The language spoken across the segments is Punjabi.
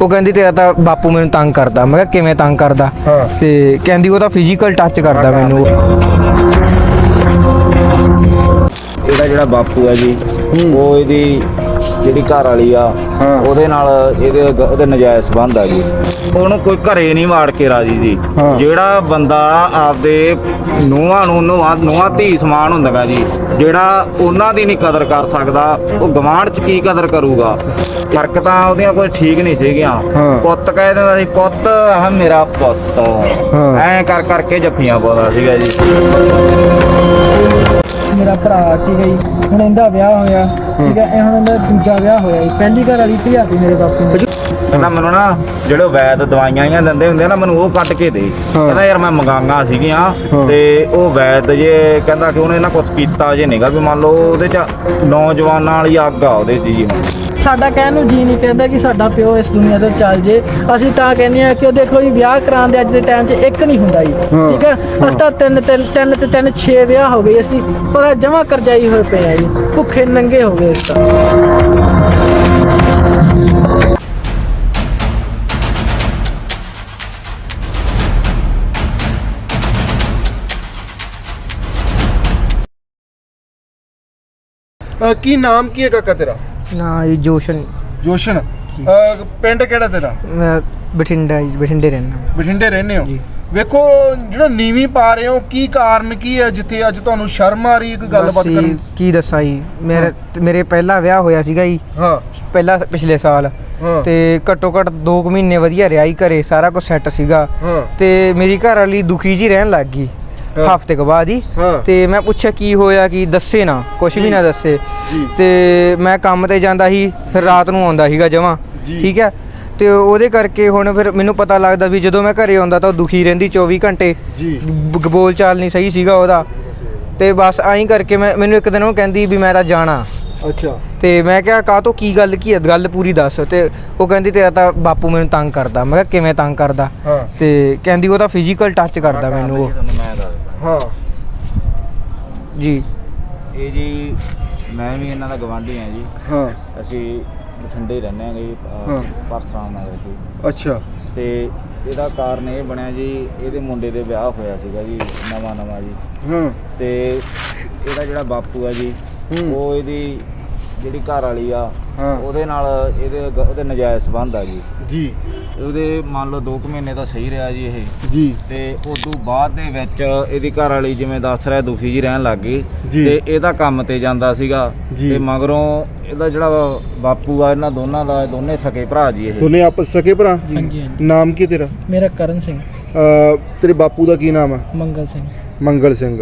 ਉਹ ਕਹਿੰਦੀ ਤੇਰਾ ਤਾਂ ਬਾਪੂ ਮੈਨੂੰ ਤੰਗ ਕਰਦਾ। ਮੈਂ ਕਿਹਾ ਕਿਵੇਂ ਤੰਗ ਕਰਦਾ। ਤੇ ਕਹਿੰਦੀ ਉਹ ਤਾਂ ਫਿਜ਼ੀਕਲ ਟੱਚ ਕਰਦਾ ਮੈਨੂੰ। ਇਹਦਾ ਜਿਹੜਾ ਬਾਪੂ ਹੈ ਜੀ ਉਹ ਇਹਦੀ ਜਿਹੜੀ ਘਰ ਵਾਲੀ ਆ ਹਾਂ। ਉਹਦੇ ਨਾਲ ਇਹਦੇ ਉਹਦੇ ਨਜਾਇਜ਼ ਸੰਬੰਧ ਆ ਜੀ ਉਹਨੂੰ ਕੋਈ ਘਰੇ ਨਹੀਂ ਵਾੜ ਕੇ ਰਾਜੀ ਜੀ ਹਾਂ। ਜਿਹੜਾ ਬੰਦਾ ਆਪਦੇ ਨੂੰਹਾਂ ਨੂੰ ਨੂੰਹਾਂ ਨੂੰਹਾਂ ਧੀ ਸਮਾਨ ਹੁੰਦਾਗਾ ਜੀ ਜਿਹੜਾ ਉਹਨਾਂ ਦੀ ਨਹੀਂ ਕਦਰ ਕਰ ਸਕਦਾ ਉਹ ਗਵਾਂਢ ਚ ਕੀ ਕਦਰ ਕਰੂਗਾ ਹਰਕਤਾਂ ਉਹਦੀਆਂ ਕੋਈ ਠੀਕ ਨਹੀਂ ਸੀਗੀਆਂ ਹਾਂ। ਪੁੱਤ ਕਹਿ ਦਿੰਦਾ ਸੀ ਪੁੱਤ ਆਹ ਮੇਰਾ ਪੁੱਤ ਹਾਂ। ਐਂ ਕਰ ਕਰਕੇ ਜੱਫੀਆਂ ਪਾਉਂਦਾ ਸੀਗਾ ਜੀ ਮੇਰਾ ਭਰਾ ਠੀਕ ਹੈ ਜੀ। ਹੁਣ ਇਹਦਾ ਵਿਆਹ ਹੋਇਆ ਠੀਕ ਹੈ। ਇਹ ਹੁਣ ਇਹਦਾ ਦੂਜਾ ਵਿਆਹ ਹੋਇਆ ਜੀ। ਪਹਿਲੀ ਘਰ ਵਾਲੀ ਭਜਾਤੀ ਮੇਰੇ ਬਾਪੂ ਨੇ। ਕਹਿੰਦਾ ਮੈਨੂੰ ਨਾ ਜਿਹੜੇ ਵੈਦ ਦਵਾਈਆਂ ਹੀ ਦਿੰਦੇ ਹੁੰਦੇ ਆ ਨਾ ਮੈਨੂੰ ਉਹ ਕੱਟ ਕੇ ਦੇ। ਕਹਿੰਦਾ ਯਾਰ ਮੈਂ ਮੰਗਾਂਗਾ ਸੀਗੀਆਂ। ਤੇ ਉਹ ਵੈਦ ਜੇ ਕਹਿੰਦਾ ਕਿ ਉਹਨੇ ਨਾ ਕੁਝ ਕੀਤਾ ਜੇ ਨਹੀਂਗਾ ਵੀ ਮੰਨ ਲਓ ਉਹਦੇ ਚ ਨੌਜਵਾਨਾਂ ਵਾਲੀ ਅੱਗ ਆ ਉਹਦੇ ਚ ਜੀ ਹੁਣ। ਸਾਡਾ ਕਹਿਣ ਨੂੰ ਜੀ ਨਹੀਂ ਕਹਿੰਦਾ ਕਿ ਸਾਡਾ ਪਿਓ ਇਸ ਦੁਨੀਆ ਤੋਂ ਚੱਲ ਜੇ। ਅਸੀਂ ਤਾਂ ਕਹਿੰਦੇ ਆ ਕਿ ਉਹ ਦੇਖੋ ਜੀ ਵਿਆਹ ਕਰਾਉਣ ਦੇ ਅੱਜ ਦੇ ਟਾਈਮ 'ਚ ਇੱਕ ਨਹੀਂ ਹੁੰਦਾ ਜੀ। ਠੀਕ ਹੈ? ਅਸੀਂ ਤਾਂ ਤਿੰਨ ਤਿੰਨ ਤਿੰਨ ਤੇ ਤਿੰਨ 6 ਵਿਆਹ ਹੋ ਗਏ ਅਸੀਂ ਪਰ ਜਮਾ ਕਰਜਾਈ ਹੋਏ ਪਏ ਆ ਜੀ। ਭੁੱਖੇ ਨੰਗੇ ਹੋ ਗਏ ਅਸੀਂ ਤਾਂ। ਕੀ ਨਾਮ ਕੀ ਹੈ ਕਾਕਾ ਤੇਰਾ? ਨਾ ਇਹ ਜੋਸ਼ਨ। ਜੋਸ਼ਨ ਪਿੰਡ ਕਿਹੜਾ ਤੇਰਾ? ਮੈਂ ਬਠਿੰਡਾ ਜੀ ਬਠਿੰਡੇ ਰਹਿਣਾ ਬਠਿੰਡੇ ਰਹਿੰਦੇ ਹੋ? ਜੀ। ਵੇਖੋ ਜਿਹੜਾ ਨੀਵੀਂ ਪਾ ਰਹੇ ਹੋ ਕੀ ਕਾਰਨ ਕੀ ਹੈ ਜਿੱਥੇ ਅੱਜ ਤੁਹਾਨੂੰ ਸ਼ਰਮ ਆ ਰਹੀ ਹੈ ਕੋਈ ਗੱਲਬਾਤ ਕਰਨ ਕੀ ਦੱਸਾਂ ਜੀ ਮੇਰੇ ਮੇਰੇ ਪਹਿਲਾ ਵਿਆਹ ਹੋਇਆ ਸੀਗਾ ਜੀ। ਹਾਂ। ਪਹਿਲਾ ਪਿਛਲੇ ਸਾਲ। ਹਾਂ। ਤੇ ਘੱਟੋ ਘੱਟ 2 ਮਹੀਨੇ ਵਧੀਆ ਰਿਹਾ ਹੀ ਘਰੇ ਸਾਰਾ ਕੁਝ ਸੈੱਟ ਸੀਗਾ। ਹਾਂ। ਤੇ ਮੇਰੀ ਘਰ ਵਾਲੀ ਦੁਖੀ ਜੀ ਰਹਿਣ ਲੱਗ ਗਈ। ਹਫ਼ਤੇ ਕੁ ਬਾਅਦ ਹੀ। ਹਾਂ। ਤੇ ਮੈਂ ਪੁੱਛਿਆ ਕੀ ਹੋਇਆ ਕੀ ਦੱਸੇ ਨਾ ਕੁਝ ਵੀ ਨਾ ਦੱਸੇ। ਜੀ। ਤੇ ਮੈਂ ਕੰਮ ਤੇ ਜਾਂਦਾ ਸੀ ਫਿਰ ਰਾਤ ਨੂੰ ਆਉਂਦਾ ਸੀਗਾ ਜਮਾਂ। ਜੀ। ਠੀਕ ਹੈ? ਤੇ ਉਹਦੇ ਕਰਕੇ ਹੁਣ ਫਿਰ ਮੈਨੂੰ ਪਤਾ ਲੱਗਦਾ ਵੀ ਜਦੋਂ ਮੈਂ ਘਰੇ ਆਉਂਦਾ ਤਾਂ ਉਹ ਦੁਖੀ ਰਹਿੰਦੀ 24 ਘੰਟੇ। ਜੀ। ਬ- ਬੋਲ ਚਾਲ ਨਹੀਂ ਸਹੀ ਸੀਗਾ ਉਹਦਾ। ਤੇ ਬਸ ਐਂ ਕਰਕੇ ਮੈਂ ਮੈਨੂੰ ਇੱਕ ਦਿਨ ਉਹ ਕਹਿੰਦੀ ਵੀ ਮੈਂ ਤਾਂ ਜਾਣਾ। ਅੱਛਾ। ਤੇ ਮੈਂ ਕਿਹਾ ਕਾਹ ਤੋਂ ਕੀ ਗੱਲ ਕੀ ਹੈ? ਗੱਲ ਪੂਰੀ ਦੱਸ। ਤੇ ਉਹ ਕਹਿੰਦੀ ਤੇਰਾ ਤਾਂ ਬਾਪੂ ਮੈਨੂੰ ਤੰਗ ਕਰਦਾ। ਮੈਂ ਕਿਹਾ ਕਿਵੇਂ ਤੰਗ ਕਰਦਾ? ਹਾਂ। ਤੇ ਕਹਿੰਦੀ ਉਹ ਤਾਂ ਫਿਜ਼ੀਕਲ ਟੱਚ ਕਰਦਾ ਮੈਨੂੰ ਉਹ। ਹਾਂ। ਜੀ। ਇਹ ਜੀ ਮੈਂ ਵੀ ਇਹਨਾਂ ਦਾ ਗਵਾਂਢੀ ਆ ਜੀ। ਹਾਂ। ਅਸੀਂ ਬਠਿੰਡੇ ਰਹਿੰਦੇ ਹਾਂ ਜੀ ਅਹ, ਹਾਂ। ਪਰਸਰਾਮ ਨਗਰ ਜੀ। ਅੱਛਾ। ਤੇ ਇਹਦਾ ਕਾਰਨ ਇਹ ਬਣਿਆ ਜੀ ਇਹਦੇ ਮੁੰਡੇ ਦੇ ਵਿਆਹ ਹੋਇਆ ਸੀਗਾ ਜੀ ਨਵਾਂ ਨਵਾਂ ਜੀ। ਹਾਂ। ਤੇ ਇਹਦਾ ਜਿਹੜਾ ਬਾਪੂ ਆ ਜੀ ਹੂੰ। ਉਹ ਇਹਦੀ ਜਿਹੜੀ ਘਰ ਵਾਲੀ ਆ ਹਾਂ। ਉਹਦੇ ਨਾਲ ਇਹਦੇ ਗ- ਉਹਦੇ ਨਜਾਇਜ਼ ਸੰਬੰਧ ਆ ਜੀ। ਜੀ। ਉਹਦੇ ਮੰਨ ਲਓ 2 ਮਹੀਨੇ ਤਾਂ ਸਹੀ ਰਿਹਾ ਜੀ ਇਹ। ਜੀ। ਤੇ ਉਦੋਂ ਬਾਅਦ ਦੇ ਵਿੱਚ ਇਹਦੀ ਘਰ ਵਾਲੀ ਜਿਵੇਂ ਦੱਸ ਰਿਹਾ ਦੁਖੀ ਜੀ ਰਹਿਣ ਲੱਗ ਗਈ। ਜੀ। ਤੇ ਇਹਦਾ ਕੰਮ ਤੇ ਜਾਂਦਾ ਸੀਗਾ। ਜੀ। ਤੇ ਮਗਰੋਂ ਇਹਦਾ ਜਿਹੜਾ ਬਾਪੂ ਆ ਇਹਨਾਂ ਦੋਨਾਂ ਦਾ ਇਹ ਦੋਨੇ ਸਕੇ ਭਰਾ ਜੀ ਇਹ। ਦੋਨੇ ਆਪਸ ਸਕੇ ਭਰਾ? ਹਾਂਜੀ ਹਾਂਜੀ। ਨਾਮ ਕੀ ਤੇਰਾ? ਮੇਰਾ ਕਰਨ ਸਿੰਘ। ਤੇਰੇ ਬਾਪੂ ਦਾ ਕੀ ਨਾਮ ਹੈ ਮੰਗਲ ਸਿੰਘ। ਮੰਗਲ ਸਿੰਘ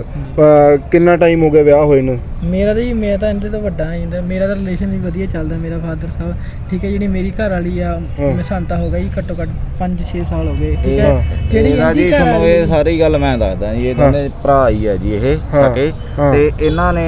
ਕਿੰਨਾ ਟਾਈਮ ਹੋ ਗਿਆ ਵਿਆਹ ਹੋਏ ਨੂੰ ਮੇਰਾ ਤਾਂ ਜੀ ਮੈਂ ਤਾਂ ਇਹਦੇ ਤੋਂ ਵੱਡਾ ਹਾਂ ਜਿੰਦਾ ਮੇਰਾ ਤਾਂ ਰਿਲੇਸ਼ਨ ਵੀ ਵਧੀਆ ਚੱਲਦਾ ਮੇਰਾ ਫਾਦਰ ਸਾਹਿਬ ਠੀਕ ਹੈ ਜਿਹੜੀ ਮੇਰੀ ਘਰ ਵਾਲੀ ਆ ਹਾਂ। ਮੈਂ ਸੰਤਾ ਹੋ ਗਈ ਘੱਟੋ ਘੱਟ 5-6 ਸਾਲ ਹੋ ਗਏ ਠੀਕ ਹੈ ਜਿਹੜੀ ਇਹਦੀ ਜੀ ਘਰ ਤੁਹਾਨੂੰ ਵਾਲੀ ਇਹ ਸਾਰੀ ਗੱਲ ਮੈਂ ਦੱਸਦਾ ਜੀ ਇਹ ਹਾਂ। ਦੋਨੇ ਭਰਾ ਹੀ ਆ ਜੀ ਇਹ ਹਾਂ, ਸਕੇ ਹਾਂ। ਤੇ ਇਹਨਾਂ ਨੇ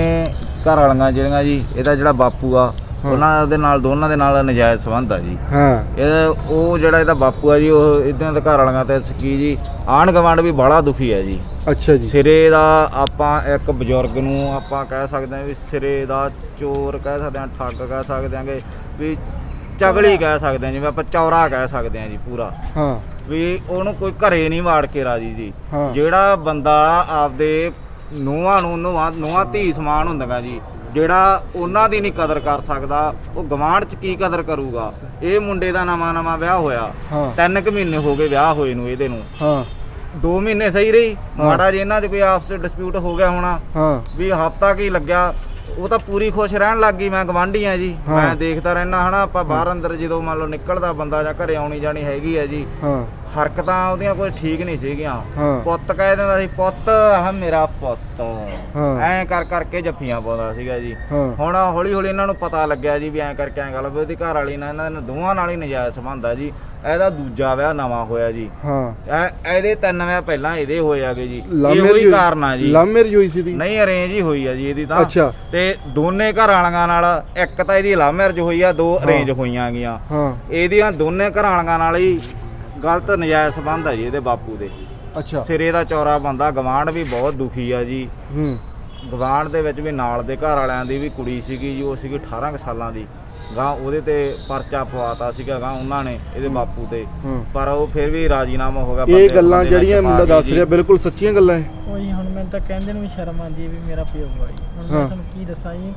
ਘਰ ਵਾਲੀਆਂ ਜਿਹੜੀਆਂ ਜੀ ਇਹਦਾ ਜਿਹੜਾ ਬਾਪੂ ਆ। ਉਹਨਾਂ ਦੇ ਨਾਲ ਦੋਨਾਂ ਦੇ ਨਾਲ ਨਜਾਇਜ਼ ਸੰਬੰਧ ਆ ਜੀ। ਹਾਂ। ਇਹ ਉਹ ਜਿਹੜਾ ਇਹਦਾ ਬਾਪੂ ਆ ਜੀ ਉਹ ਇਦਾਂ ਦੇ ਘਰ ਵਾਲੀਆਂ ਤੇ ਸਕੀ ਜੀ। ਆਣ ਗਵਾਂਡ ਵੀ ਬੜਾ ਦੁਖੀ ਹੈ ਜੀ। ਅੱਛਾ ਜੀ। ਸਿਰੇ ਦਾ ਆਪਾਂ ਇੱਕ ਬਜ਼ੁਰਗ ਨੂੰ ਆਪਾਂ ਕਹਿ ਸਕਦੇ ਹਾਂ ਵੀ ਸਿਰੇ ਦਾ ਚੋਰ ਕਹਿ ਸਕਦੇ ਹਾਂ ਠੱਗ ਕਹਿ ਸਕਦੇ ਹਾਂਗੇ ਵੀ ਚਗਲੀ ਕਹਿ ਸਕਦੇ ਹਾਂ ਜਿਵੇਂ ਆਪਾਂ ਚੌਰਾ ਕਹਿ ਸਕਦੇ ਹਾਂ ਜੀ ਪੂਰਾ। ਹਾਂ। ਵੀ ਉਹਨੂੰ ਕੋਈ ਘਰੇ ਨਹੀਂ ਵਾੜ ਕੇ ਰਾਜੀ ਜੀ। ਜਿਹੜਾ ਬੰਦਾ ਆਪਦੇ ਨੂੰਹਾਂ ਨੂੰ ਨੂੰਹਾਂ ਧੀ ਸਮਾਨ ਹੁੰਦਾਗਾ ਜੀ ਜਿਹੜਾ ਉਹਨਾਂ ਦੀ ਨਹੀਂ ਕਦਰ ਕਰ ਸਕਦਾ ਉਹ ਗਵਾਂਢ ਚ ਕੀ ਕਦਰ ਕਰੂਗਾ? ਇਹ ਮੁੰਡੇ ਦਾ ਨਵਾਂ ਨਵਾਂ ਵਿਆਹ ਹੋਇਆ। ਹਾਂ। ਤਿੰਨ ਕੁ ਮਹੀਨੇ ਹੋ ਗਏ ਵਿਆਹ ਹੋਏ ਨੂੰ ਇਹਦੇ ਨੂੰ। ਹਾਂ। 2 ਮਹੀਨੇ ਸਹੀ ਰਹੀ। ਮਾੜਾ ਜੇ ਇਹਨਾਂ 'ਚ ਕੋਈ ਆਪਸ ਵਿੱਚ ਡਿਸਪਿਊਟ ਹੋ ਗਿਆ ਹੋਣਾ ਹਾਂ। ਵੀ ਹਫਤਾ ਕੀ ਲੱਗਿਆ ਉਹ ਤਾਂ ਪੂਰੀ ਖੁਸ਼ ਰਹਿਣ ਲੱਗ ਗਈ ਮੈਂ ਗਵਾਂਢੀ ਆ ਜੀ। ਹਾਂ। ਮੈਂ ਦੇਖਦਾ ਰਹਿਣਾ ਹਨਾ ਆਪਾਂ ਬਾਹਰ ਅੰਦਰ ਜਦੋਂ ਮੰਨ ਲਓ ਨਿਕਲਦਾ ਬੰਦਾ ਜਾਂ ਘਰੇ ਆਉਣੀ ਜਾਣੀ ਹੈਗੀ ਆ ਜੀ। ਹਾਂ। ਹਰਕਤਾਂ ਉਹਦੀਆਂ ਕੋਈ ਠੀਕ ਨਹੀਂ ਸੀਗੀਆਂ। ਹਾਂ। ਪੁੱਤ ਕਹਿ ਦਿੰਦਾ ਸੀ ਪੁੱਤ ਆਹ ਮੇਰਾ ਪੁੱਤ। ਹਾਂ। ਐਂ ਕਰ ਕਰਕੇ ਜੱਫੀਆਂ ਪਾਉਂਦਾ ਸੀਗਾ ਜੀ। ਹਾਂ। ਹੁਣ ਹੌਲੀ ਹੌਲੀ ਇਹਨਾਂ ਨੂੰ ਪਤਾ ਲੱਗਿਆ ਜੀ ਵੀ ਐਂ ਕਰਕੇ ਐਂ ਗੱਲ ਵੀ ਉਹਦੀ ਘਰ ਵਾਲੀ ਨਾਲ ਇਹਨਾਂ ਦੋਵਾਂ ਨਾਲ ਹੀ ਨਜਾਇਜ਼ ਸੰਬੰਧ ਆ ਜੀ। ਇਹਦਾ ਦੂਜਾ ਵਿਆਹ ਨਵਾਂ ਹੋਇਆ ਜੀ। ਹਾਂ। ਇਹ ਇਹਦੇ ਤਿੰਨ ਵਿਆਹ ਪਹਿਲਾਂ ਇਹਦੇ ਹੋਏ ਆਗੇ ਜੀ। ਇਹ ਉਹੀ ਕਾਰਨ ਆ ਜੀ। ਲਵ ਮੈਰਿਜ ਹੋਈ ਸੀ ਦੀ? ਨਹੀਂ ਅਰੇਂਜ ਹੀ ਹੋਈ ਆ ਜੀ ਇਹਦੀ ਤਾਂ। ਅੱਛਾ। ਤੇ ਦੋਨੇ ਘਰ ਵਾਲੀਆਂ ਨਾਲ ਇੱਕ ਤਾਂ ਇਹਦੀ ਲਵ ਮੈਰਿਜ ਹੋਈ ਆ ਦੋ ਅਰੇਂਜ ਹੋਈਆਂ ਗੀਆਂ। ਹਾਂ। ਇਹਦੀਆਂ ਦੋਨੇ ਘਰ ਵਾਲੀਆਂ ਨਾਲ ਹੀ ਗਲਤ ਨਜਾਇਜ਼ ਸੰਬੰਧ ਆ ਜੀ ਇਹਦੇ ਬਾਪੂ ਦੇ। ਅੱਛਾ। ਸਿਰੇ ਦਾ ਚੌਰਾ ਬੰਦਾ ਗਵਾਂਢ ਵੀ ਬਹੁਤ ਦੁਖੀ ਆ ਜੀ। ਹੂੰ। ਗਵਾਂਢ ਦੇ ਵਿੱਚ ਵੀ ਨਾਲ ਦੇ ਘਰ ਵਾਲਿਆਂ ਦੀ ਵੀ ਕੁੜੀ ਸੀਗੀ ਜੀ ਉਹ ਸੀਗੀ 18 ਕੁ ਸਾਲਾਂ ਦੀ। ਗਾਂ ਉਹਦੇ ਤੇ ਪਰਚਾ ਪਵਾਤਾ ਸੀਗਾ ਗਾਂ ਉਹਨਾਂ ਨੇ ਇਹਦੇ ਬਾਪੂ ਤੇ। ਹਾਂ। ਪਰ ਉਹ ਫਿਰ ਵੀ ਰਾਜੀਨਾਮਾ ਹੋ ਗਿਆ ਇਹ ਬੰਦੇ- ਗੱਲਾਂ ਬੰਦੇ ਜਿਹੜੀਆਂ ਪਾ ਮੁੰਡਾ ਕੇ ਦੱਸ ਜੀ। ਰਿਹਾ ਬਿਲਕੁਲ ਸੱਚੀਆਂ ਗੱਲਾਂ ਹੈ ਉਹੀ ਹੁਣ ਮੈਨੂੰ ਤਾਂ ਕਹਿੰਦੇ ਨੂੰ ਵੀ ਸ਼ਰਮ ਆਉਂਦੀ ਹੈ ਵੀ ਮੇਰਾ ਪਿਓ ਆ ਜੀ। ਹੁਣ ਹਾਂ। ਮੈਂ ਤੁਹਾਨੂੰ ਕੀ ਦੱਸਾਂ ਜੀ?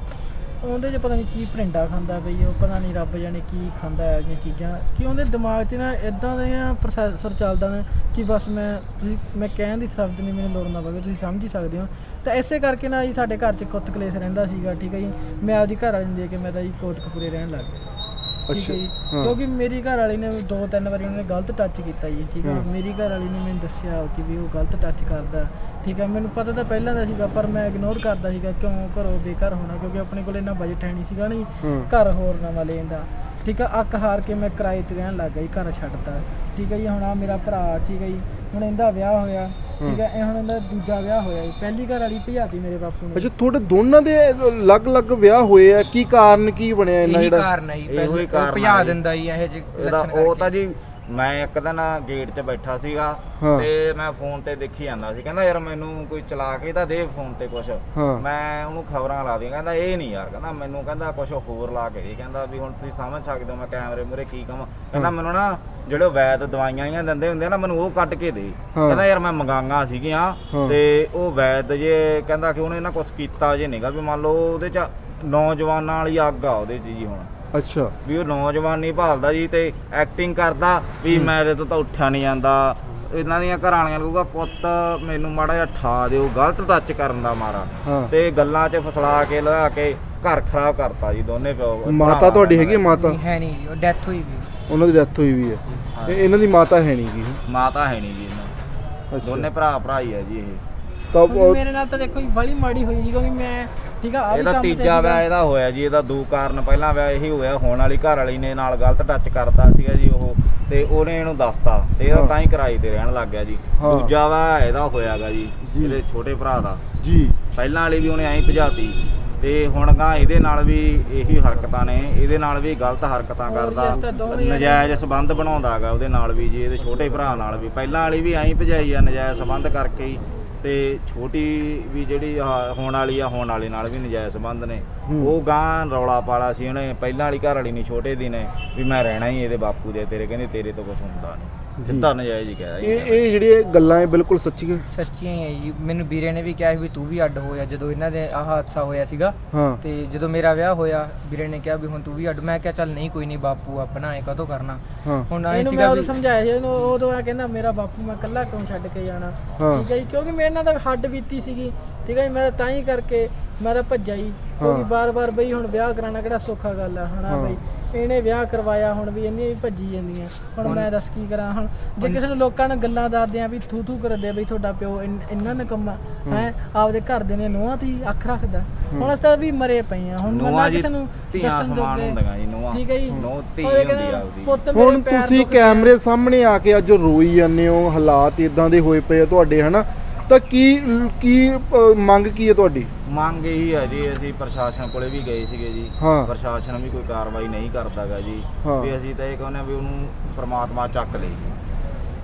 ਉਹਦੇ 'ਚ ਪਤਾ ਨਹੀਂ ਕੀ ਭਰਿੰਡਾ ਖਾਂਦਾ ਬਈ, ਉਹ ਪਤਾ ਨਹੀਂ ਰੱਬ ਜਾਣੇ ਕੀ ਖਾਂਦਾ ਹੈ ਇਹ ਚੀਜ਼ਾਂ। ਕਿ ਉਹਦੇ ਦਿਮਾਗ 'ਚ ਨਾ ਇਦਾਂ ਦੇ ਪ੍ਰੋਸੈਸਰ ਚੱਲਦਾ ਨੇ ਕਿ ਬਸ ਮੈਂ, ਤੁਸੀਂ, ਮੈਂ ਕਹਿਣ ਦੀ ਸ਼ਬਦ ਨਹੀਂ ਮੈਨੂੰ ਲੋੜ ਨਾ ਪਵੇ, ਤੁਸੀਂ ਸਮਝ ਹੀ ਸਕਦੇ ਹੋ। ਤਾਂ ਇਸੇ ਕਰਕੇ ਨਾ ਜੀ ਸਾਡੇ ਘਰ 'ਚ ਕੁੱਤ ਕਲੇਸ਼ ਰਹਿੰਦਾ ਸੀਗਾ, ਠੀਕ ਹੈ ਜੀ? ਮੈਂ ਆਪਦੀ ਘਰ ਵਾਲੀ ਨੂੰ ਦੇ ਕੇ ਮੈਂ ਤਾਂ ਜੀ ਕੋਟਕਪੂਰੇ ਰਹਿਣ ਲੱਗ ਗਿਆ। ਠੀਕ ਅੱਛਾ, ਹੈ ਜੀ। ਹਾਂ। ਕਿਉਂਕਿ ਮੇਰੀ ਘਰ ਵਾਲੀ ਨੇ ਦੋ ਤਿੰਨ ਵਾਰੀ ਉਹਨੇ ਗਲਤ ਟੱਚ ਕੀਤਾ ਜੀ ਠੀਕ ਹੈ। ਹਾਂ। ਮੇਰੀ ਘਰ ਵਾਲੀ ਨੇ ਮੈਨੂੰ ਦੱਸਿਆ ਕਿ ਵੀ ਉਹ ਗਲਤ ਟੱਚ ਕਰਦਾ ਠੀਕ ਹੈ। ਮੈਨੂੰ ਪਤਾ ਤਾਂ ਪਹਿਲਾਂ ਦਾ ਸੀਗਾ ਪਰ ਮੈਂ ਇਗਨੋਰ ਕਰਦਾ ਸੀਗਾ ਕਿਉਂ ਘਰੋਂ ਬੇਘਰ ਹੋਣਾ ਕਿਉਂਕਿ ਆਪਣੇ ਕੋਲ ਇੰਨਾ ਬਜਟ ਹੈ ਨਹੀਂ ਸੀਗਾ ਨਹੀਂ ਹਾਂ। ਘਰ ਹੋਰ ਨਵਾਂ ਲੈਣ ਦਾ ਠੀਕ ਹੈ। ਅੱਕ ਹਾਰ ਕੇ ਮੈਂ ਕਿਰਾਏ ਤੇ ਰਹਿਣ ਲੱਗ ਜੀ ਘਰ ਛੱਡਤਾ। ਠੀਕ ਹੈ ਜੀ ਹੁਣ ਆ ਮੇਰਾ ਭਰਾ ਠੀਕ ਹੈ ਜੀ। ਹੁਣ ਇਹਦਾ ਵਿਆਹ ਹੋਇਆ ਠੀਕ ਹੈ ਇਹ ਹੁਣ ਇਹਦਾ ਦੂਜਾ ਵਿਆਹ ਹੋਇਆ ਜੀ। ਪਹਿਲੀ ਘਰ ਵਾਲੀ ਭਜਾਤੀ ਮੇਰੇ ਬਾਪੂ ਨੇ। ਅੱਛਾ ਤੁਹਾਡੇ ਦੋਨਾਂ ਦੇ ਅਲੱਗ-ਅਲੱਗ ਵਿਆਹ ਹੋਏ ਆ? ਕੀ ਕਾਰਨ ਕੀ ਬਣਿਆ ਇਹਨਾਂ ਇਹੀ ਜਿਹੜਾ? ਕਾਰਨ ਹੈ ਜੀ ਇਹੋ ਹੀ ਪਹਿਲੇ ਕਾਰਨ ਭਜਾ ਜੀ। ਦਿੰਦਾ ਜੀ ਇਹ ਜਿਹੇ ਇਹਦਾ ਲੱਛਣ ਉਹ ਕਰਕੇ। ਤਾਂ ਜੀ ਮੈਂ ਇੱਕ ਦਿਨ ਗੇਟ 'ਚ ਬੈਠਾ ਸੀਗਾ ਹਾਂ। ਤੇ ਮੈਂ ਫੋਨ ਤੇ ਦੇਖੀ ਜਾਂਦਾ ਸੀ। ਕਹਿੰਦਾ ਯਾਰ ਮੈਨੂੰ ਕੋਈ ਚਲਾ ਕੇ ਤਾਂ ਦੇ ਫੋਨ ਤੇ ਕੁਛ। ਹਾਂ। ਮੈਂ ਉਹਨੂੰ ਖਬਰਾਂ ਲਾ ਦੀਆਂ। ਕਹਿੰਦਾ ਇਹ ਨਹੀਂ ਯਾਰ। ਕਹਿੰਦਾ ਮੈਨੂੰ ਕਹਿੰਦਾ ਕੁਛ ਹੋਰ ਲਾ ਕੇ ਦੇ। ਕਹਿੰਦਾ ਵੀ ਹੁਣ ਤੁਸੀਂ ਸਮਝ ਸਕਦੇ ਹੋ ਮੈਂ ਕੈਮਰੇ ਮੂਰੇ ਕੀ ਕਹਾਂ। ਕਹਿੰਦਾ ਮੈਨੂੰ ਨਾ ਜਿਹੜੇ ਵੈਦ ਦਵਾਈਆਂ ਹੀ ਦਿੰਦੇ ਹੁੰਦੇ ਆ ਨਾ ਮੈਨੂੰ ਉਹ ਕੱਢ ਕੇ ਦੇ। ਹਾਂ। ਕਹਿੰਦਾ ਯਾਰ ਮੈਂ ਮੰਗਾਂਗਾ ਸੀਗੀਆਂ। ਹਾਂ। ਤੇ ਉਹ ਵੈਦ ਜੇ ਕਹਿੰਦਾ ਕਿ ਉਹਨੇ ਨਾ ਕੁਛ ਕੀਤਾ ਜੇ ਨਹੀਂਗਾ ਵੀ ਮੰਨ ਲਓ ਉਹਦੇ 'ਚ ਨੌਜਵਾਨਾਂ ਵਾਲੀ ਅੱਗ ਆ ਉਹਦੇ 'ਚ ਜੀ ਹੁਣ। ਅੱਛਾ। ਵੀ ਉਹ ਨੌਜਵਾਨ ਨਹੀਂ ਭਾਲਦਾ ਜੀ ਤੇ ਐਕਟਿੰਗ ਕਰਦਾ ਵੀ ਮੇਰੇ ਤੋਂ ਤਾਂ ਉੱਠਿਆ ਨਹੀਂ ਜਾਂਦਾ। ਇਹਨਾਂ ਦੀਆਂ ਘਰ ਵਾਲੀਆਂ ਨੂੰ ਕਹੂਗਾ ਪੁੱਤ ਮੈਨੂੰ ਮਾੜਾ ਜਿਹਾ ਠਾ ਦਿਓ ਗਲਤ ਟੱਚ ਕਰਨ ਦਾ ਮਾਰਾ। ਹਾਂ। ਤੇ ਗੱਲਾਂ 'ਚ ਫਸਲਾ ਕੇ ਲਗਾ ਕੇ ਘਰ ਖਰਾਬ ਕਰਤਾ ਜੀ ਦੋਨੇ ਪਿਓ ਮਾਤਾ ਤੁਹਾਡੀ। ਹੈਗੀ ਹੈ ਮਾਤਾ? ਨਹੀਂ, ਹੈ ਨਹੀਂ ਜੀ, ਉਹ ਡੈਥ ਹੋਈ ਵੀ ਉਹਨਾਂ ਦੀ ਡੈਥ ਹੋਈ ਵੀ ਹੈ। ਇਹ- ਇਹਨਾਂ ਦੀ ਮਾਤਾ ਹੈ ਨਹੀਂ ਗੀ ਮਾਤਾ ਹੈ ਨਹੀਂ ਜੀ ਇਹਨਾਂ ਦੋਨੇ ਭਰਾ ਭਰਾ ਹੀ ਹੈ ਜੀ ਇਹ। ਤਾਂ ਕਿਉਂਕਿ ਉਹ- ਮੇਰੇ ਨਾਲ ਤਾਂ ਦੇਖੋ ਜੀ ਬੜੀ ਮਾੜੀ ਹੋਈ ਜੀ ਕਿਉਂਕਿ ਮੈਂ ਠੀਕ ਆ ਆ ਵੀ ਇਹਦਾ ਕੰਮ ਤੇ ਤੀਜਾ ਸੀਗਾ। ਵਿਆਹ ਇਹਦਾ ਹੋਇਆ ਜੀ ਇਹਦਾ ਦੋ ਕਾਰਨ ਪਹਿਲਾ ਵਿਆਹ ਇਹੀ ਹੋਇਆ ਹੋਣ ਵਾਲੀ ਘਰ ਵਾਲੀ ਨੇ ਨਾਲ ਗਲਤ ਟੱਚ ਕਰਤਾ ਸੀਗਾ ਜੀ ਉਹ ਤੇ ਉਹਨੇ ਇਹਨੂੰ ਦੱਸਤਾ ਤੇ ਇਹਦਾ ਹਾਂ। ਤਾਂ ਹੀ ਕਿਰਾਏ ਤੇ ਰਹਿਣ ਲੱਗ ਗਿਆ ਜੀ ਹਾਂ। ਦੂਜਾ ਵਿਆਹ ਇਹਦਾ ਹੋਇਆਗਾ ਜੀ ਜੀ। ਇਹਦੇ ਛੋਟੇ ਭਰਾ ਦਾ ਜੀ ਪਹਿਲਾਂ ਵਾਲੀ ਵੀ ਉਹਨੇ ਐਂ ਭਜਾਤੀ ਤੇ ਹੁਣ ਗਾ ਇਹਦੇ ਨਾਲ ਵੀ ਇਹੀ ਹਰਕਤਾਂ ਨੇ ਇਹਦੇ ਨਾਲ ਵੀ ਗਲਤ ਹਰਕਤਾਂ ਹੋਰ ਕਰਦਾ ਦੋਵੇਂ। ਨਜਾਇਜ਼ ਸਬੰਧ ਬਣਾਉਂਦਾਗਾ ਉਹਦੇ ਨਾਲ ਵੀ ਜੀ ਇਹਦੇ ਛੋਟੇ ਭਰਾ ਨਾਲ ਵੀ ਪਹਿਲਾਂ ਵਾਲੀ ਵੀ ਐਂ ਭਜਾਈ ਆ ਨਜਾਇਜ਼ ਸਬੰਧ ਕਰਕੇ ਹੀ ਤੇ ਛੋਟੀ ਵੀ ਜਿਹੜੀ ਆਹ ਹੋਣ ਵਾਲੀ ਆ ਹੋਣ ਵਾਲੇ ਨਾਲ ਵੀ ਨਜਾਇਜ਼ ਸਬੰਧ ਨੇ। ਉਹ ਗਾਂ ਰੌਲਾ ਪਾਲਾ ਸੀ ਉਹਨੇ ਪਹਿਲਾਂ ਵਾਲੀ ਘਰ ਵਾਲੀ ਨਹੀਂ ਛੋਟੇ ਦੀ ਨੇ ਵੀ ਮੈਂ ਰਹਿਣਾ ਹੀ ਇਹਦੇ ਬਾਪੂ ਦੇ ਤੇਰੇ ਕਹਿੰਦੇ ਤੇਰੇ ਤੋਂ ਕੁਝ ਹੁੰਦਾ ਨਹੀਂ। ਸਿੱਧਾ ਨਜਾਇਜ਼ ਹੀ ਕਹਿਆ ਇਹ ਇਹ ਜਿਹੜੀਆਂ ਗੱਲਾਂ ਇਹ ਬਿਲਕੁਲ ਸੱਚੀਆਂ ਸੱਚੀਆਂ ਹੀ ਹੈ ਜੀ। ਮੈਨੂੰ ਵੀਰੇ ਨੇ ਵੀ ਕਿਹਾ ਸੀ ਵੀ ਤੂੰ ਵੀ ਅੱਡ ਹੋ ਜਾ ਜਦੋਂ ਇਹਨਾਂ ਦੇ ਆਹ ਹਾਦਸਾ ਹੋਇਆ ਸੀਗਾ ਹਾਂ। ਤੇ ਜਦੋਂ ਮੇਰਾ ਵਿਆਹ ਹੋਇਆ ਵੀਰੇ ਨੇ ਕਿਹਾ ਵੀ ਹੁਣ ਤੂੰ ਵੀ ਅੱਡ। ਮੈਂ ਕਿਹਾ ਚੱਲ ਨਹੀਂ ਕੋਈ ਨਹੀਂ ਬਾਪੂ ਆਪਣਾ ਐ ਕਦੋਂ ਕਰਨਾ? ਹਾਂ। ਹੁਣ ਆਏ ਇਹਨੂੰ ਮੈਂ ਸੀਗਾ ਵੀ ਸਮਝਾਇਆ ਸੀ ਇਹਨੂੰ ਉਦੋਂ ਆ ਕਹਿੰਦਾ ਮੇਰਾ ਬਾਪੂ ਮੈਂ ਇਕੱਲਾ ਕਿਉਂ ਛੱਡ ਕੇ ਜਾਣਾ? ਹਾਂ। ਠੀਕ ਹੈ ਜੀ ਕਿਉਂਕਿ ਮੇਰੇ ਨਾਲ ਤਾਂ ਹੱਡ ਬੀਤੀ ਸੀਗੀ। ਠੀਕ ਹੈ ਜੀ ਮੈਂ ਤਾਂ ਹੀ ਕਰਕੇ ਮੈਂ ਤਾਂ ਭੱਜਾ ਹੀ। ਕਿਉਂਕਿ। ਬਾਰ-ਬਾਰ ਬਈ ਹੁਣ ਵਿਆਹ ਕਰਾਉਣਾ ਕਿਹੜਾ ਸੌਖਾ ਗੱਲ ਆ ਹਨਾ ਹਾਂ। ਬਈ? ਇਹਨੇ ਵਿਆਹ ਕਰਵਾਇਆ ਹੁਣ ਵੀ ਇੰਨੀ ਭੱਜੀ ਜਾਂਦੀਆਂ। ਹੁਣ ਹੁਣ- ਮੈਂ ਦੱਸ ਕੀ ਕਰਾਂ ਹੁਣ? ਜੇ ਕਿਸੇ ਨੂੰ ਲੋਕਾਂ ਨੂੰ ਗੱਲਾਂ ਦੱਸਦੇ ਆ ਵੀ ਥੂ ਥੂ ਕਰਦੇ ਆ ਬਈ ਤੁਹਾਡਾ ਪਿਓ ਇੰਨ- ਇੰਨਾ ਨਕਮਾ ਹੈ। ਆਪਦੇ ਘਰ ਦੇ ਨੇ ਨੂੰਹਾਂ ਤੇ ਹੀ ਅੱਖ ਰੱਖਦਾ। ਹੁਣ ਅਸੀਂ ਤਾਂ ਵੀ ਮਰੇ ਪਏ ਆ। ਹੁਣ ਮੈਂ ਨਾ ਨੂੰਹਾਂ ਜੀ ਕਿਸੇ ਨੂੰ ਧੀਆਂ ਦੱਸਣ ਸਮਾਨ ਜੋਗੇ। ਹੁੰਦੀਆਂ ਜੀ ਨੂੰਹਾਂ। ਠੀਕ ਹੈ ਜੀ। ਨੂੰਹ ਧੀ ਉਹਦੇ ਹੁੰਦੀ ਕਹਿੰਦੇ ਆ ਆਪਦੀ। ਪੁੱਤ ਮੇਰੇ ਹੁਣ ਪੈਰ ਤੁਸੀਂ ਦੁਖਦੇ ਆ। ਕੈਮਰੇ ਸਾਹਮਣੇ ਆ ਕੇ ਅੱਜ ਰੋਈ ਜਾਂਦੇ ਹੋ ਹਾਲਾਤ ਇਦਾਂ ਦੇ ਹੋਏ ਪਏ ਆ ਤੁਹਾਡੇ ਹਨਾ? ਤਾਂ ਕੀ ਕੀ ਅ, ਮੰਗ ਕੀ ਹੈ ਤੁਹਾਡੀ ਮੰਗ ਇਹੀ ਹੈ ਜੀ ਅਸੀਂ ਪ੍ਰਸ਼ਾਸਨ ਕੋਲੇ ਵੀ ਗਏ ਸੀਗੇ ਜੀ ਹਾਂ। ਪ੍ਰਸ਼ਾਸਨ ਵੀ ਕੋਈ ਕਾਰਵਾਈ ਨਹੀਂ ਕਰਦਾਗਾ ਜੀ ਹਾਂ। ਵੀ ਅਸੀਂ ਤਾਂ ਇਹ ਕਹਿੰਦੇ ਆ ਵੀ ਉਹਨੂੰ ਪ੍ਰਮਾਤਮਾ ਚੱਕ ਲੇ ਜੀ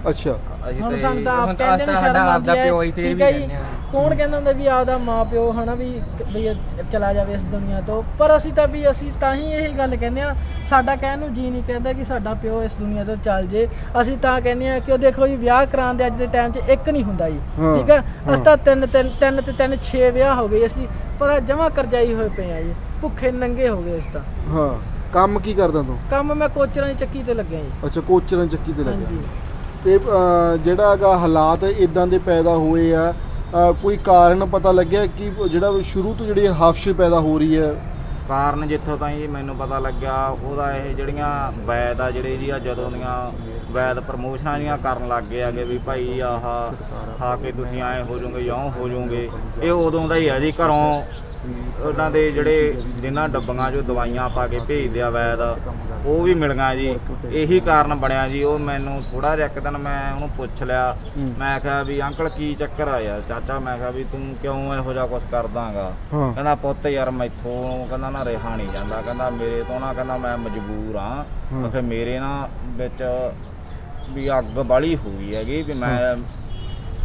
ਅੱਛਾ। ਅਸੀਂ ਹੁਣ ਤਾਂ ਸਾਨੂੰ ਤਾਂ ਹੁਣ ਆਪ ਤਾਂ ਕਹਿੰਦੇ ਨੇ ਸਾਡਾ ਸ਼ਰਮ ਆਪਦਾ ਆਉਂਦੀ ਹੈ ਪਿਓ ਹੀ ਫਿਰ ਠੀਕ ਵੀ ਹੈ ਜੀ। ਕਹਿੰਦੇ ਆ। ਕੌਣ ਕਹਿੰਦਾ ਹੁੰਦਾ ਵੀ ਆਪਦਾ ਮਾਂ ਪਿਓ ਹਨਾ ਵੀ ਵੀ ਇਹ ਚਲਾ ਜਾਵੇ ਇਸ ਦੁਨੀਆ ਤੋਂ। ਪਰ ਅਸੀਂ ਤਾਂ ਵੀ ਅਸੀਂ ਤਾਂ ਹੀ ਇਹ ਗੱਲ ਕਹਿੰਦੇ ਆ ਸਾਡਾ ਕਹਿਣ ਨੂੰ ਜੀ ਨਹੀਂ ਕਹਿੰਦਾ ਕਿ ਸਾਡਾ ਪਿਓ ਇਸ ਦੁਨੀਆ ਤੋਂ ਚੱਲ ਜੇ। ਅਸੀਂ ਤਾਂ ਕਹਿੰਦੇ ਆ ਕਿ ਉਹ ਦੇਖੋ ਜੀ ਵਿਆਹ ਕਰਾਉਣ ਦੇ ਅੱਜ ਦੇ ਟਾਈਮ 'ਚ ਇੱਕ ਨਹੀਂ ਹੁੰਦਾ ਜੀ। ਹਾਂ, ਠੀਕ ਹੈ? ਹਾਂ। ਅਸੀਂ ਤਾਂ ਤਿੰਨ ਤਿੰਨ ਤਿੰਨ ਤੇ ਤਿੰਨ 6 ਵਿਆਹ ਹੋ ਗਏ ਅਸੀਂ ਪਰ ਜਮਾ ਕਰਜਾਈ ਹੋਏ ਪਏ ਆ ਜੀ। ਭੁੱਖੇ ਨੰਗੇ ਹੋ ਗਏ ਇਸ ਤਾਂ। ਹਾਂ। ਕੰਮ ਕੀ ਕਰਦਾ ਤੂੰ? ਕੰਮ ਮੈਂ ਕੋਚਰਾਂ ਦੀ ਚੱਕੀ ਤੇ ਲੱਗਿਆ ਜੀ। ਅੱਛਾ ਕੋਚਰਾਂ ਚੱਕੀ ਤੇ ਲੱਗਿਆ। ਹਾਂਜੀ। ਤੇ ਜਿਹੜਾ ਹੈਗਾ ਹਾਲਾਤ ਇਦਾਂ ਦੇ ਪੈਦਾ ਹੋਏ ਆ ਕੋਈ ਕਾਰਨ ਪਤਾ ਲੱਗਿਆ ਕਿ ਜਿਹੜਾ ਸ਼ੁਰੂ ਤੋਂ ਜਿਹੜੀ ਹਫਸ਼ ਪੈਦਾ ਹੋ ਰਹੀ ਹੈ? ਕਾਰਨ ਜਿੱਥੋਂ ਤਾਈਂ ਜੀ ਮੈਨੂੰ ਪਤਾ ਲੱਗਿਆ, ਉਹਦਾ ਇਹ ਜਿਹੜੀਆਂ ਵੈਦ ਆ, ਜਿਹੜੇ ਜੀ ਆ ਜਦੋਂ ਦੀਆਂ ਵੈਦ ਪ੍ਰਮੋਸ਼ਨਾਂ ਜੀਆਂ ਕਰਨ ਲੱਗ ਗਏ ਆਗੇ ਵੀ ਭਾਈ ਆਹ, ਖਾ ਕੇ ਤੁਸੀਂ ਐ ਹੋ ਜਾਓਗੇ ਜਾਂ ਹੋ ਜਾਓਗੇ, ਇਹ ਉਦੋਂ ਦਾ ਹੀ ਆ ਜੀ, ਘਰੋਂ ਉਹਨਾਂ ਦੇ ਜਿਹੜੇ ਜਿਨ੍ਹਾਂ ਡੱਬੀਆਂ 'ਚੋਂ ਦਵਾਈਆਂ ਪਾ ਕੇ ਭੇਜਦੇ ਆ ਵੈਦ ਉਹ ਵੀ ਮਿਲੀਆਂ ਜੀ। ਇਹੀ ਕਾਰਨ ਬਣਿਆ ਜੀ। ਉਹ ਮੈਨੂੰ ਥੋੜਾ ਜਿਹਾ ਇੱਕ ਦਿਨ ਮੈਂ ਉਹਨੂੰ ਪੁੱਛ ਲਿਆ। ਮੈਂ ਕਿਹਾ ਵੀ ਅੰਕਲ ਕੀ ਚੱਕਰ ਆ ਯਾਰ ਚਾਚਾ ਮੈਂ ਕਿਹਾ ਵੀ ਤੂੰ ਕਿਉਂ ਇਹੋ ਜਿਹਾ ਕੁਝ ਕਰਦਾਗਾ ਕਹਿੰਦਾ ਪੁੱਤ ਯਾਰ ਮੈਥੋਂ ਕਹਿੰਦਾ ਨਾ ਰਿਹਾ ਨਹੀਂ ਜਾਂਦਾ। ਕਹਿੰਦਾ ਮੇਰੇ ਤੋਂ ਨਾ ਕਹਿੰਦਾ ਮੈਂ ਮਜਬੂਰ ਆ। ਫਿਰ ਮੇਰੇ ਨਾ ਵਿੱਚ ਵੀ ਅੱਗ ਬਾਲੀ ਹੋ ਗਈ ਹੈਗੀ ਵੀ ਮੈਂ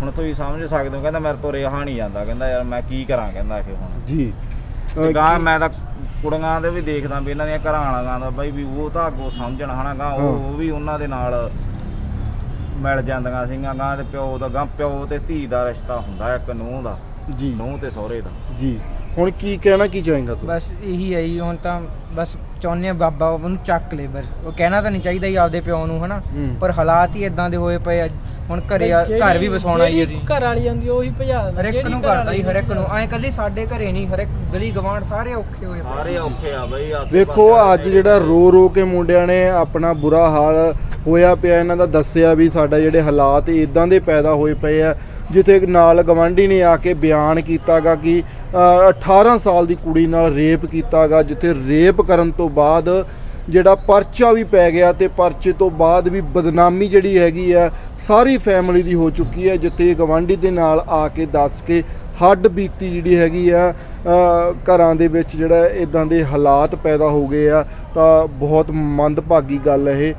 ਹੁਣ ਤੁਸੀਂ ਸਮਝ ਸਕਦੇ ਹੋ ਕਹਿੰਦਾ ਮੇਰੇ ਤੋਂ ਰਿਹਾ ਨਹੀਂ ਜਾਂਦਾ ਕਹਿੰਦਾ ਯਾਰ ਮੈਂ ਕੀ ਕਰਾਂ ਕਹਿੰਦਾ ਇਹ ਹੁਣ। ਜੀ। ਤੇ ਗਾਂ ਮੈਂ ਤਾਂ ਕੁੜੀਆਂ ਦੇ ਵੀ ਦੇਖਦਾ ਵੀ ਇਹਨਾਂ ਦੀਆਂ ਘਰਾਂ ਵਾਲੀਆਂ ਦਾ ਬਾਈ ਵੀ ਉਹ ਤਾਂ ਅੱਗੋਂ ਸਮਝਣ ਹਨਾ ਗਾ। ਉਹ ਉਹ ਵੀ ਉਹਨਾਂ ਦੇ ਨਾਲ ਮਿਲ ਜਾਂਦੀਆਂ ਸੀਗੀਆਂ ਗਾਂ ਤੇ ਪਿਓ ਦਾ ਗਾਂ ਪਿਓ ਤੇ ਧੀ ਦਾ ਰਿਸ਼ਤਾ ਹੁੰਦਾ ਇੱਕ ਨੂੰਹ ਦਾ ਜੀ। ਨੂੰਹ ਤੇ ਸਹੁਰੇ ਦਾ। ਜੀ। ਹੁਣ ਕੀ ਕਹਿਣਾ ਕੀ ਚਾਹੇਗਾ ਤੂੰ? ਬਸ ਇਹੀ ਹੈ ਜੀ ਹੁਣ ਤਾਂ ਬਸ ਚਾਹੁੰਦੇ ਆ ਬਾਬਾ ਉਹਨੂੰ ਚੱਕ ਲੇ ਬਸ। ਉਹ ਕਹਿਣਾ ਤਾਂ ਨਹੀਂ ਚਾਹੀਦਾ ਜੀ ਆਪਦੇ ਪਿਓ ਨੂੰ ਹਨਾ? ਹੂੰ। ਪਰ ਹਾਲਾਤ ਹੀ ਇਦਾਂ ਦੇ ਹੋਏ ਪਏ ਆ। ਹੁਣ ਘਰੇ ਆ- ਘਰ ਵੀ ਵਸਾਉਣਾ ਹੀ ਹੈ ਜੀ। ਘਰ ਵਾਲੀ ਆਉਂਦੀ ਉਹੀ ਭਜਾ ਦਿੰਦਾ। ਹਰ ਇੱਕ ਨੂੰ ਕਰਦਾ ਜੀ ਹਰ ਇੱਕ ਨੂੰ। ਐਂ ਕੱਲੀ ਸਾਡੇ ਘਰੇ ਨਹੀਂ ਹਰ ਇੱਕ ਗਲੀ ਗਵਾਂਢ ਸਾਰੇ ਔਖੇ ਹੋਏ ਪਏ। ਸਾਰੇ ਔਖੇ ਆ ਬਈ ਆਸੇ ਵੇਖੋ ਪਾਸੇ ਅੱਜ ਜਿਹੜਾ ਰੋ ਰੋ ਕੇ ਮੁੰਡਿਆਂ ਨੇ ਆਪਣਾ ਬੁਰਾ ਹਾਲ ਹੋਇਆ ਪਿਆ ਇਹਨਾਂ ਦਾ ਦੱਸਿਆ ਵੀ ਸਾਡਾ ਜਿਹੜੇ ਹਾਲਾਤ ਇਦਾਂ ਦੇ ਪੈਦਾ ਹੋਏ ਪਏ ਆ ਜਿੱਥੇ ਇੱਕ ਨਾਲ ਗਵਾਂਢੀ ਨੇ ਆ ਕੇ ਬਿਆਨ ਕੀਤਾਗਾ ਕਿ ਅ, 18 ਸਾਲ ਦੀ ਕੁੜੀ ਨਾਲ ਰੇਪ ਕੀਤਾਗਾ ਜਿੱਥੇ ਰੇਪ ਕਰਨ ਤੋਂ ਬਾਅਦ ਜਿਹੜਾ ਪਰਚਾ ਵੀ ਪੈ ਗਿਆ ਤੇ ਪਰਚੇ ਤੋਂ ਬਾਅਦ ਵੀ ਬਦਨਾਮੀ ਜਿਹੜੀ ਹੈਗੀ ਆ, ਸਾਰੀ ਫੈਮਿਲੀ ਦੀ ਹੋ ਚੁੱਕੀ ਹੈ। ਜਿੱਥੇ ਗਵਾਂਢੀ ਦੇ ਨਾਲ ਆ ਕੇ ਦੱਸ ਕੇ ਹੱਡ ਬੀਤੀ ਜਿਹੜੀ ਹੈਗੀ ਆ ਘਰਾਂ ਦੇ ਵਿੱਚ ਜਿਹੜਾ ਇਦਾਂ ਦੇ ਹਾਲਾਤ ਪੈਦਾ ਹੋ ਗਏ ਆ, ਤਾਂ ਬਹੁਤ ਮੰਦਭਾਗੀ ਗੱਲ ਇਹ।